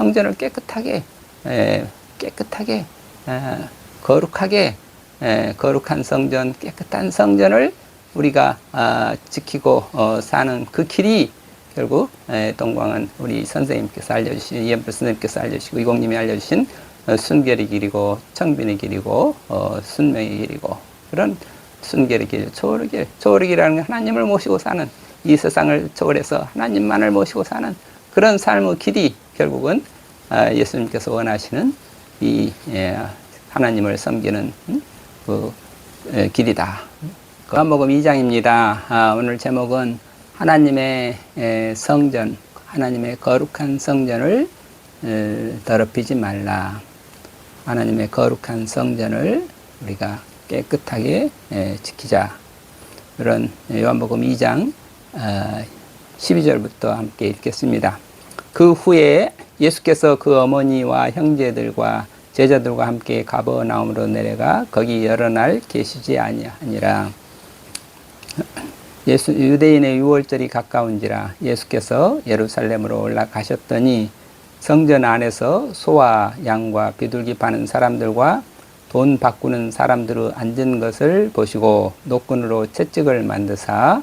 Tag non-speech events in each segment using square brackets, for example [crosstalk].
성전을 깨끗하게 에, 깨끗하게 에, 거룩하게 에, 거룩한 성전 깨끗한 성전을 우리가 아, 지키고 어, 사는 그 길이 결국 에, 동광은 우리 선생님께서 알려주신 이엠프 선생님께서 알려주시고 이공님이 알려주신 어, 순결의 길이고 청빈의 길이고 어, 순명의 길이고 그런 순결의 길, 초월의 길, 초월의 길이라는 건 하나님을 모시고 사는 이 세상을 초월해서 하나님만을 모시고 사는 그런 삶의 길이 결국은 아, 예수님께서 원하시는 이 예, 하나님을 섬기는 음, 그 에, 길이다. 요한복음 2장입니다. 아, 오늘 제목은 하나님의 에, 성전, 하나님의 거룩한 성전을 에, 더럽히지 말라. 하나님의 거룩한 성전을 우리가 깨끗하게 에, 지키자. 그런 요한복음 2장 어, 12절부터 함께 읽겠습니다. 그 후에 예수께서 그 어머니와 형제들과 제자들과 함께 가버나움으로 내려가 거기 여러 날 계시지 아니하니라. 예수 유대인의 유월절이 가까운지라 예수께서 예루살렘으로 올라가셨더니 성전 안에서 소와 양과 비둘기 파는 사람들과 돈 바꾸는 사람들을 앉은 것을 보시고 노끈으로 채찍을 만드사 아,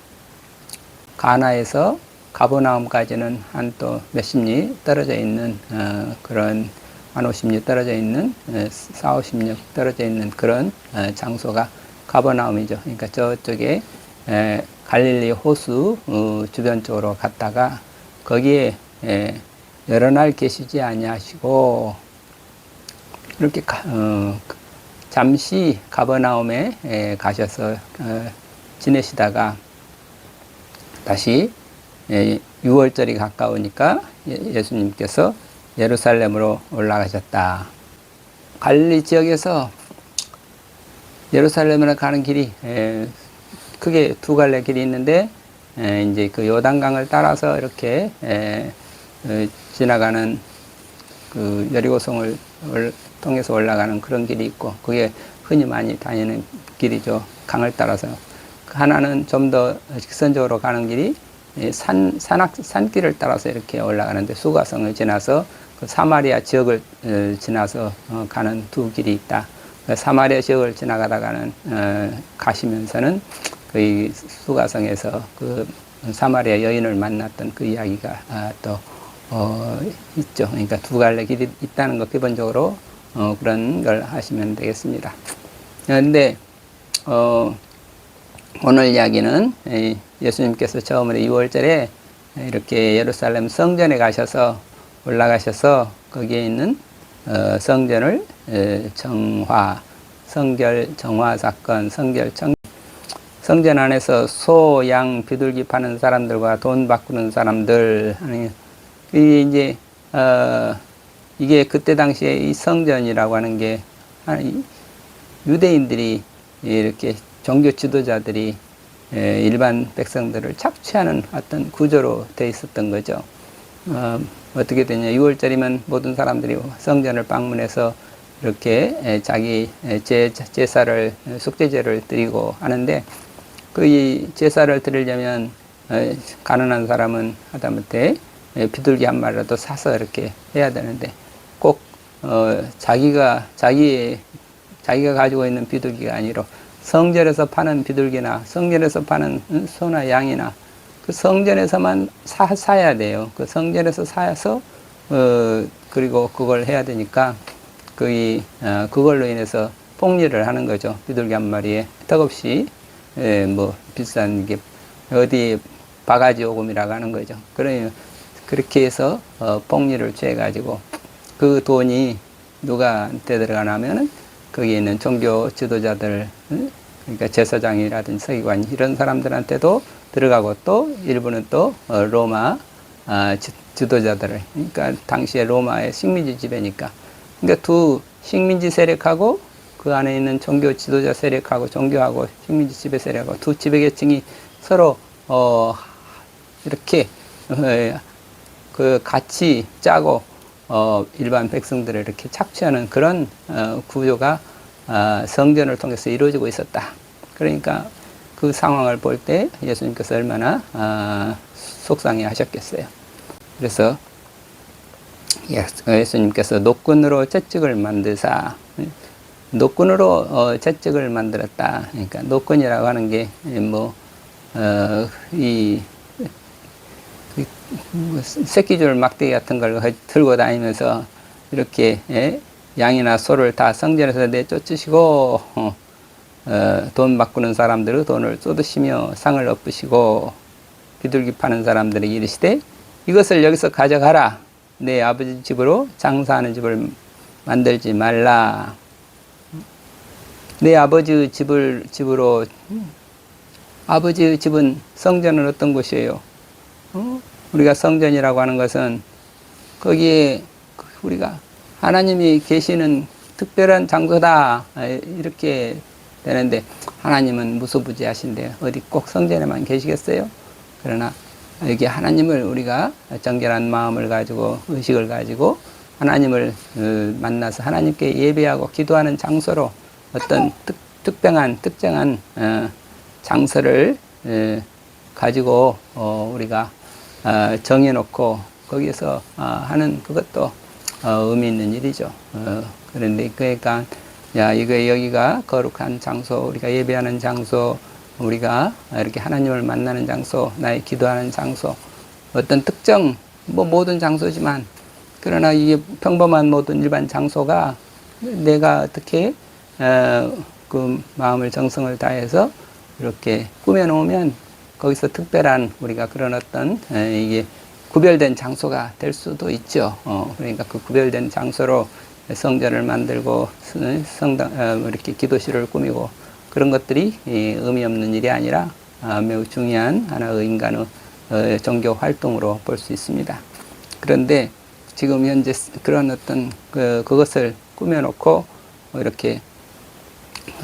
가나에서 가보나움까지는 한 또 몇십 리 떨어져 있는 어, 그런 한 오십 리 떨어져 있는 어, 사 오십 리 떨어져 있는 그런 어, 장소가 가버나움이죠. 그러니까 저쪽에 에, 갈릴리 호수 어, 주변 쪽으로 갔다가 거기에 에, 여러 날 계시지 아니하시고 이렇게 가, 어, 잠시 가버나움에 에, 가셔서 어, 지내시다가 다시 예, 6월절이 가까우니까 예- 예수님께서 예루살렘으로 올라가셨다. 갈릴리 지역에서 예루살렘으로 가는 길이 에, 크게 두 갈래 길이 있는데 에, 이제 그 요단강을 따라서 이렇게 에, 어, 지나가는 그 여리고성을 올- 통해서 올라가는 그런 길이 있고 그게 흔히 많이 다니는 길이죠. 강을 따라서 그 하나는 좀 더 직선적으로 가는 길이 이 산, 산악, 산길을 따라서 이렇게 올라가는데 수가성을 지나서 그 사마리아 지역을 어, 지나서 어, 가는 두 길이 있다. 그 사마리아 지역을 지나가다가는 어, 가시면서는 그 수가성에서 그 사마리아 여인을 만났던 그 이야기가 아, 또 어, 있죠. 그러니까 두 갈래 길이 있다는 거 기본적으로 어, 그런 걸 하시면 되겠습니다. 그런데 어, 오늘 이야기는 이 예수님께서 처음으로 2월절에 이렇게 예루살렘 성전에 가셔서 올라가셔서 거기에 있는 어, 성전을 에, 정화, 성결 정화 사건, 성결 청 성전 안에서 소, 양, 비둘기 파는 사람들과 돈 바꾸는 사람들 이 이제 어, 이게 그때 당시에 이 성전이라고 하는 게 유대인들이 이렇게 종교 지도자들이 에, 일반 백성들을 착취하는 어떤 구조로 돼 있었던 거죠. 어, 어떻게 되냐. 6월절이면 모든 사람들이 성전을 방문해서 이렇게 에, 자기 에, 제, 제사를, 에, 속죄제를 드리고 하는데 그 이 제사를 드리려면 에, 가난한 사람은 하다못해 에, 비둘기 한 마리라도 사서 이렇게 해야 되는데 꼭 어, 자기가 자기의 자기가 가지고 있는 비둘기가 아니라 성전에서 파는 비둘기나 성전에서 파는 음, 소나 양이나 그 성전에서만 사, 사야 돼요. 그 성전에서 사서 어, 그리고 그걸 해야 되니까 그이 어, 그걸로 인해서 폭리를 하는 거죠. 비둘기 한 마리에 턱없이 에, 뭐 비싼 게 어디 바가지 요금이라고 하는 거죠. 그러니 그렇게 해서 어, 폭리를 취해 가지고 그 돈이 누가한테 들어가냐면은 거기에 있는 종교 지도자들, 응? 그러니까 제사장이라든지 서기관 이런 사람들한테도 들어가고 또 일부는 또 어, 로마 아, 지- 지도자들을 그러니까 당시에 로마의 식민지 지배니까. 그러니까 두 식민지 세력하고 그 안에 있는 종교 지도자 세력하고 종교하고 식민지 지배 세력하고 두 지배 계층이 서로 어 이렇게 어, 그 같이 짜고 어 일반 백성들을 이렇게 착취하는 그런 어 구조가 아, 성전을 통해서 이루어지고 있었다. 그러니까 그 상황을 볼 때 예수님께서 얼마나 아, 속상해 하셨겠어요. 그래서 예, 예수님께서 노끈으로 채찍을 만드사 노끈으로 어, 채찍을 만들었다. 그러니까 노끈이라고 하는 게뭐 어, 이 그, 뭐 새끼줄 막대기 같은 걸 들고 다니면서 이렇게 예? 양이나 소를 다 성전에서 내쫓으시고 어, 어, 돈 바꾸는 사람들의 돈을 쏟으시며 상을 엎으시고 비둘기 파는 사람들에게 이르시되 이것을 여기서 가져가라 내 아버지 집으로 장사하는 집을 만들지 말라 내 아버지 집을 집으로 아버지의 집은 성전은 어떤 곳이에요? 어? 우리가 성전이라고 하는 것은 거기에 우리가 하나님이 계시는 특별한 장소다 아, 이렇게 되는데 하나님은 무소부지하신데 어디 꼭 성전에만 계시겠어요? 그러나 여기 하나님을 우리가 정결한 마음을 가지고 의식을 가지고 하나님을 어, 만나서 하나님께 예배하고 기도하는 장소로 어떤 특, 특별한 특정한 어, 장소를 에, 가지고 어, 우리가 어, 정해놓고 거기서 어, 하는 그것도 어, 의미 있는 일이죠. 어, 그런데 그러니까 야 이거 여기가 거룩한 장소, 우리가 예배하는 장소, 우리가 이렇게 하나님을 만나는 장소, 나의 기도하는 장소, 어떤 특정 뭐 모든 장소지만 그러나 이게 평범한 모든 일반 장소가 내가 어떻게 어, 그 마음을 정성을 다해서 이렇게 꾸며 놓으면 거기서 특별한 우리가 그런 어떤 에, 이게 구별된 장소가 될 수도 있죠. 어, 그러니까 그 구별된 장소로 성전을 만들고 성당 어, 이렇게 기도실을 꾸미고 그런 것들이 이, 의미 없는 일이 아니라 아, 매우 중요한 하나의 인간의 어, 종교 활동으로 볼 수 있습니다. 그런데 지금 현재 그런 어떤 그, 그것을 꾸며놓고 이렇게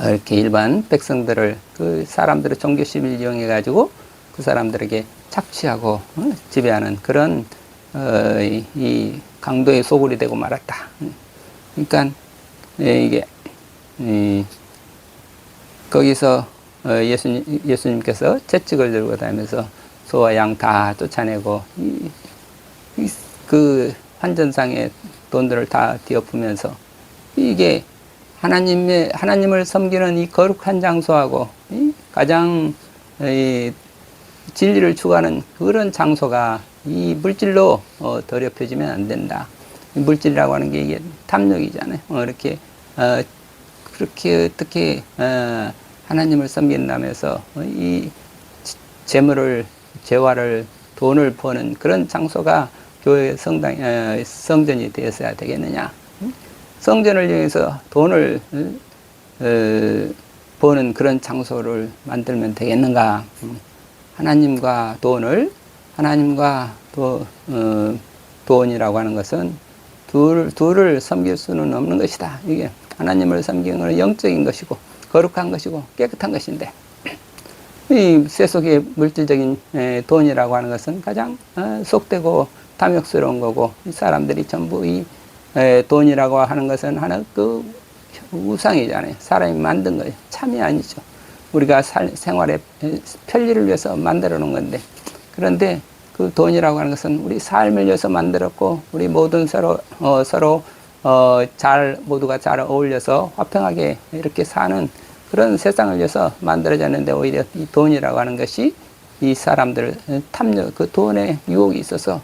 이렇게 일반 백성들을 그 사람들의 종교심을 이용해 가지고 그 사람들에게 착취하고 어, 지배하는 그런 어, 이, 이 강도의 소굴이 되고 말았다. 그러니까 예, 이게 이, 거기서 어, 예수님 예수님께서 채찍을 들고 다니면서 소와 양 다 쫓아내고 그 환전상의 돈들을 다 뒤엎으면서 이게 하나님의 하나님을 섬기는 이 거룩한 장소하고 이 가장 이 진리를 추구하는 그런 장소가 이 물질로 어, 더럽혀지면 안 된다. 이 물질이라고 하는 게 이게 탐욕이잖아요. 어, 이렇게 어, 그렇게 어떻게 어, 하나님을 섬긴다면서 어, 이 재물을 재화를 돈을 버는 그런 장소가 교회 성당 어, 성전이 되었어야 되겠느냐? 성전을 이용해서 돈을 어, 버는 그런 장소를 만들면 되겠는가? 음. 하나님과 돈을 하나님과 도, 어, 돈이라고 하는 것은 둘, 둘을 섬길 수는 없는 것이다. 이게 하나님을 섬기는 것은 영적인 것이고 거룩한 것이고 깨끗한 것인데 이 세속의 물질적인 에, 돈이라고 하는 것은 가장 어, 속되고 탐욕스러운 거고 이 사람들이 전부 이 에, 돈이라고 하는 것은 하나 그 우상이잖아요. 사람이 만든 거예요. 참이 아니죠. 우리가 살, 생활의 편리를 위해서 만들어 놓은 건데. 그런데 그 돈이라고 하는 것은 우리 삶을 위해서 만들었고 우리 모든 서로 어, 서로 어, 잘 모두가 잘 어울려서 화평하게 이렇게 사는 그런 세상을 위해서 만들어졌는데 오히려 이 돈이라고 하는 것이 이 사람들 탐욕 그 돈에 유혹이 있어서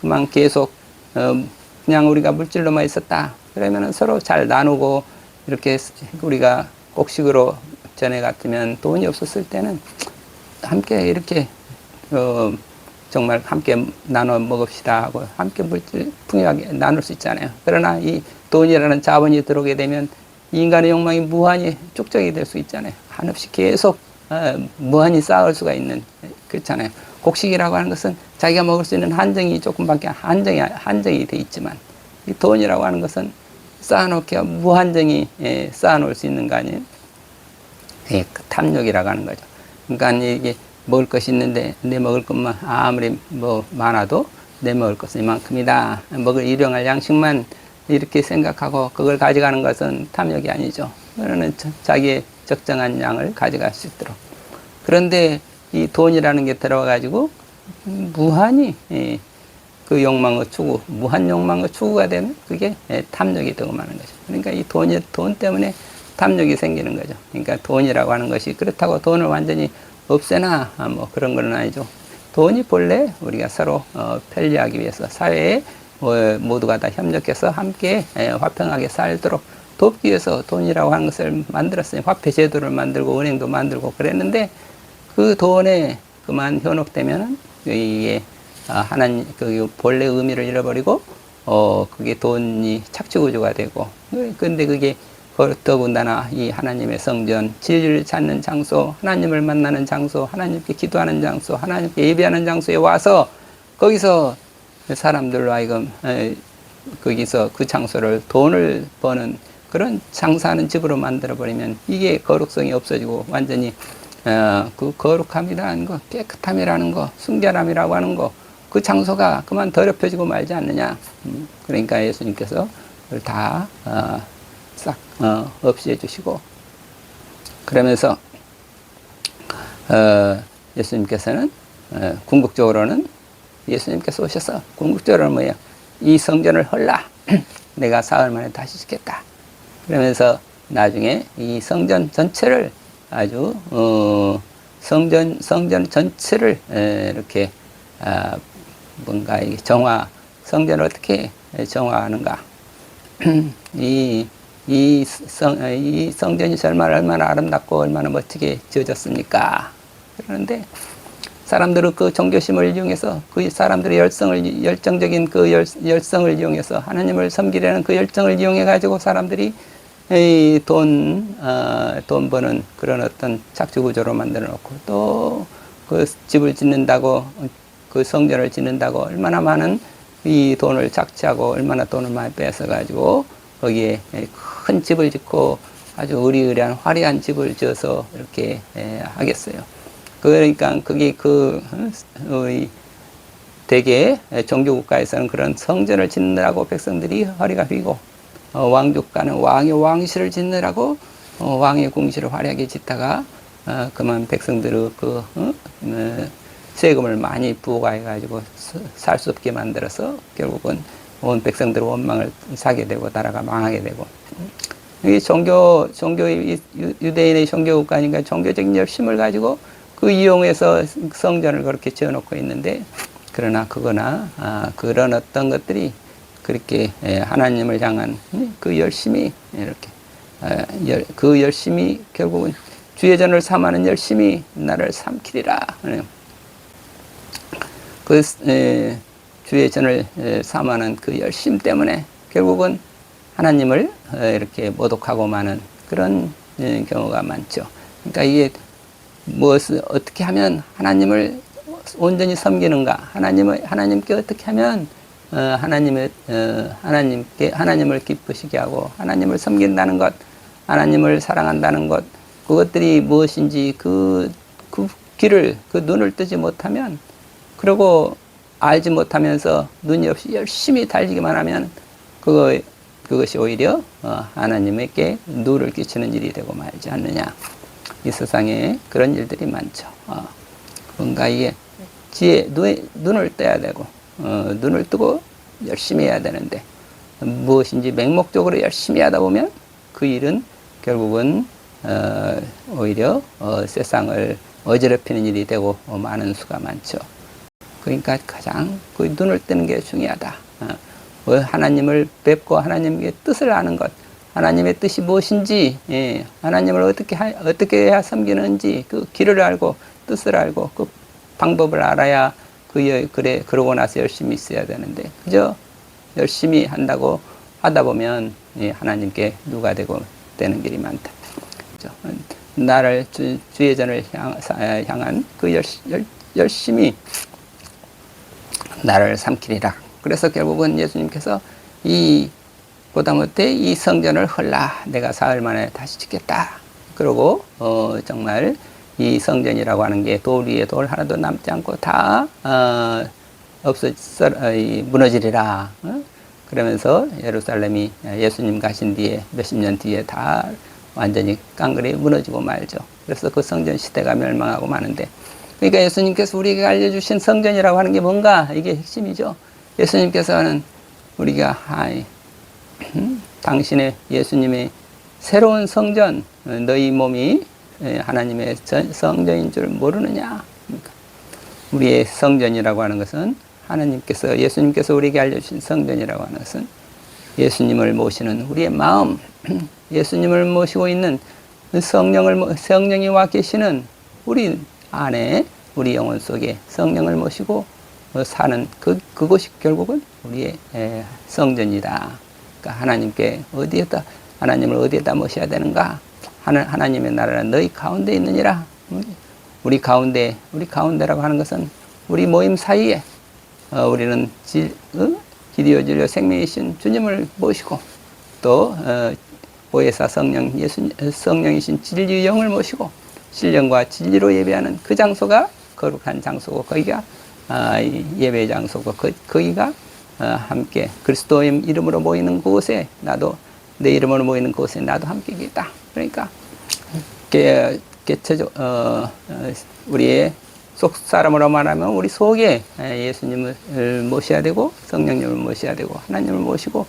그만 계속 어, 그냥 우리가 물질로만 있었다. 그러면은 서로 잘 나누고 이렇게 우리가 곡식으로 전에 같으면 돈이 없었을 때는 함께 이렇게 어, 정말 함께 나눠 먹읍시다 하고 함께 물질 풍요하게 나눌 수 있잖아요. 그러나 이 돈이라는 자본이 들어오게 되면 인간의 욕망이 무한히 축적이 될 수 있잖아요. 한없이 계속 어, 무한히 쌓을 수가 있는 그렇잖아요. 곡식이라고 하는 것은 자기가 먹을 수 있는 한정이 조금밖에 한정이 한정이 돼 있지만 이 돈이라고 하는 것은 쌓아놓기가 무한정이 예, 쌓아놓을 수 있는 거 아니에요? 예, 그 탐욕이라고 하는 거죠. 그러니까 이게 먹을 것이 있는데 내 먹을 것만 아무리 뭐 많아도 내 먹을 것은 이만큼이다. 먹을 일용할 양식만 이렇게 생각하고 그걸 가져가는 것은 탐욕이 아니죠. 그러는 자- 자기의 적정한 양을 가져갈 수 있도록. 그런데 이 돈이라는 게 들어와가지고 무한히 예, 그 욕망의 추구, 무한 욕망의 추구가 되는 그게 예, 탐욕이 되고 마는 거죠. 그러니까 이 돈이 돈 때문에 탐욕이 생기는 거죠. 그러니까 돈이라고 하는 것이 그렇다고 돈을 완전히 없애나 아, 뭐 그런 건 아니죠. 돈이 본래 우리가 서로 어, 편리하기 위해서 사회에 어, 모두가 다 협력해서 함께 예, 화평하게 살도록 돕기 위해서 돈이라고 하는 것을 만들었어요. 화폐 제도를 만들고 은행도 만들고 그랬는데 그 돈에 그만 현혹되면은 이게 아, 하나님 그 본래 의미를 잃어버리고 어 그게 돈이 착취 구조가 되고 근데 그게 그 더군다나 이 하나님의 성전 진리를 찾는 장소 하나님을 만나는 장소 하나님께 기도하는 장소 하나님께 예배하는 장소에 와서 거기서 사람들로 하여금 에, 거기서 그 장소를 돈을 버는 그런 장사하는 집으로 만들어 버리면 이게 거룩성이 없어지고 완전히 어, 그 거룩함이라는 거, 깨끗함이라는 거, 순결함이라고 하는 거, 그 장소가 그만 더럽혀지고 말지 않느냐. 음, 그러니까 예수님께서 다, 어, 싹, 어, 없애 주시고, 그러면서, 어, 예수님께서는, 어, 궁극적으로는 예수님께서 오셔서, 궁극적으로는 뭐예요? 이 성전을 헐라. [clears throat] 내가 사흘 만에 다시 짓겠다. 그러면서 나중에 이 성전 전체를 아주 어, 성전 성전 전체를 에, 이렇게 아, 뭔가 이 정화 성전을 어떻게 정화하는가 [clears throat] 이, 이, 성, 이 성전이 정말 얼마나 아름답고 얼마나 멋지게 지어졌습니까? 그러는데 사람들은 그 종교심을 이용해서 그 사람들의 열성을 열정적인 그 열, 열성을 이용해서 하나님을 섬기려는 그 열정을 이용해 가지고 사람들이 이 돈, 어, 돈 버는 그런 어떤 착취 구조로 만들어 놓고 또 그 집을 짓는다고 그 성전을 짓는다고 얼마나 많은 이 돈을 착취하고 얼마나 돈을 많이 뺏어 가지고 거기에 큰 집을 짓고 아주 의리의리한 화려한 집을 지어서 이렇게 에, 하겠어요. 그러니까 그게 그 어, 이 대개 종교 국가에서는 그런 성전을 짓느라고 백성들이 허리가 휘고 어, 왕족가는 왕의 왕실을 짓느라고 어, 왕의 궁실을 화려하게 짓다가 어, 그만 백성들의 그 어? 어, 세금을 많이 부과해 가지고 살 수 없게 만들어서 결국은 온 백성들의 원망을 사게 되고 나라가 망하게 되고 이 종교 종교 유대인의 종교 국가니까 종교적인 열심을 가지고 그 이용해서 성전을 그렇게 지어놓고 있는데 그러나 그거나 아, 그런 어떤 것들이 그렇게 예, 하나님을 향한 음, 그 열심이 이렇게 아, 열- 그 열심이 결국은 주의 전을 삼하는 열심이 나를 삼키리라. 예. 그 에, 주의 전을 에, 삼하는 그 열심 때문에 결국은 하나님을 어, 이렇게 모독하고 마는 그런 에, 경우가 많죠. 그러니까 이게 무엇을 어떻게 하면 하나님을 온전히 섬기는가? 하나님을 하나님께 어떻게 하면 어, 하나님의 어, 하나님께 하나님을 기쁘시게 하고 하나님을 섬긴다는 것, 하나님을 사랑한다는 것, 그것들이 무엇인지 그, 그 길을 그 눈을 뜨지 못하면 그리고 알지 못하면서 눈이 없이 열심히 달리기만 하면 그거 그것이 오히려 어, 하나님에게 누를 끼치는 일이 되고 말지 않느냐. 이 세상에 그런 일들이 많죠. 어, 뭔가 이게 지혜 눈에, 눈을 떠야 되고 어, 눈을 뜨고 열심히 해야 되는데 무엇인지 맹목적으로 열심히 하다 보면 그 일은 결국은 어, 오히려 어, 세상을 어지럽히는 일이 되고 어, 많은 수가 많죠. 그러니까 가장 그 눈을 뜨는 게 중요하다. 어, 어, 하나님을 뵙고 하나님의 뜻을 아는 것, 하나님의 뜻이 무엇인지, 예, 하나님을 어떻게 하, 어떻게 해야 섬기는지 그 길을 알고 뜻을 알고 그 방법을 알아야 그 여- 그래 그러고 나서 열심히 있어야 되는데 그저 열심히 한다고 하다 보면 예, 하나님께 누가 되고 되는 길이 많다. 그죠? 나를 주, 주의 전을 향, 사- 향한 그 열, 열, 열심히 나를 삼키리라. 그래서 결국은 예수님께서 이 보다 못해 이 성전을 헐라 내가 사흘 만에 다시 짓겠다. 그러고 어, 정말 이 성전이라고 하는 게 돌 위에 돌 하나도 남지 않고 다 어, 없어 썰- 어, 이 무너지리라. 어? 그러면서 예루살렘이 예수님 가신 뒤에 몇십 년 뒤에 다 완전히 깡그리 무너지고 말죠. 그래서 그 성전 시대가 멸망하고 마는데 그러니까 예수님께서 우리에게 알려주신 성전이라고 하는 게 뭔가 이게 핵심이죠. 예수님께서는 우리가 음, [clears throat] 당신의 예수님의 새로운 성전 어, 너희 몸이 에, 하나님의 전- 성전인 줄 모르느냐? 그러니까 우리의 성전이라고 하는 것은 하나님께서 예수님께서 우리에게 알려주신 성전이라고 하는 것은 예수님을 모시는 우리의 마음, [clears throat] 예수님을 모시고 있는 성령을 모- 성령이 와 계시는 우리 안에 우리 영혼 속에 성령을 모시고 어, 사는 그 그것이 결국은 우리의 에, 성전이다. 그러니까 하나님께 어디에다 하나님을 어디에다 모셔야 되는가? 하나, 하나님의 나라는 너희 가운데 있느니라. 우리, 우리 가운데 우리 가운데라고 하는 것은 우리 모임 사이에 어, 우리는 지, 어? 기디오 진료 생명이신 주님을 모시고 또 어, 보혜사 성령 예수 성령이신 진리 영을 모시고 신령과 진리로 예배하는 그 장소가 거룩한 장소고 거기가 예배 장소고 그, 거기가 어, 함께 그리스도의 이름으로 모이는 곳에 나도 내 이름으로 모이는 곳에 나도 함께 있다. 그러니까 개, 개체적 어, 어, 우리의 속 사람으로 말하면 우리 속에 에, 예수님을 모셔야 되고 성령님을 모셔야 되고 하나님을 모시고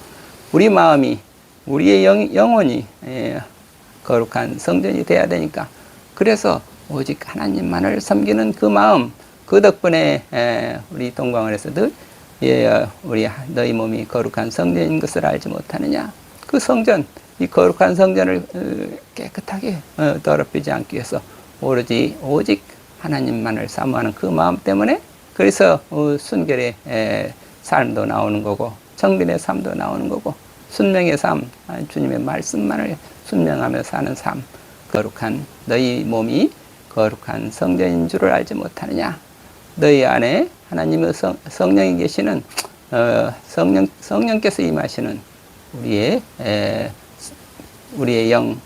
우리 마음이 우리의 영, 영혼이 에, 거룩한 성전이 돼야 되니까 그래서 오직 하나님만을 섬기는 그 마음 그 덕분에 에, 우리 동광원에서도 예, 어, 우리 너희 몸이 거룩한 성전인 것을 알지 못하느냐. 그 성전 이 거룩한 성전을 어, 깨끗하게 어, 더럽히지 않기 위해서 오로지 오직 하나님만을 사모하는 그 마음 때문에 그래서 어, 순결의 에, 삶도 나오는 거고 정빈의 삶도 나오는 거고 순명의 삶 아, 주님의 말씀만을 순명하며 사는 삶 거룩한 너희 몸이 거룩한 성전인 줄을 알지 못하느냐 너희 안에 하나님의 성, 성령이 계시는 어, 성령 성령께서 임하시는 우리의 에, 우리의 영,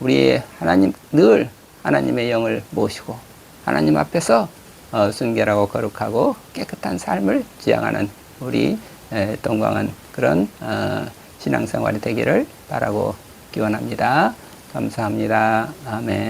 우리의 하나님 늘 하나님의 영을 모시고 하나님 앞에서 어, 순결하고 거룩하고 깨끗한 삶을 지향하는 우리 에, 동광한 그런 어, 신앙생활이 되기를 바라고 기원합니다. 감사합니다. 아멘.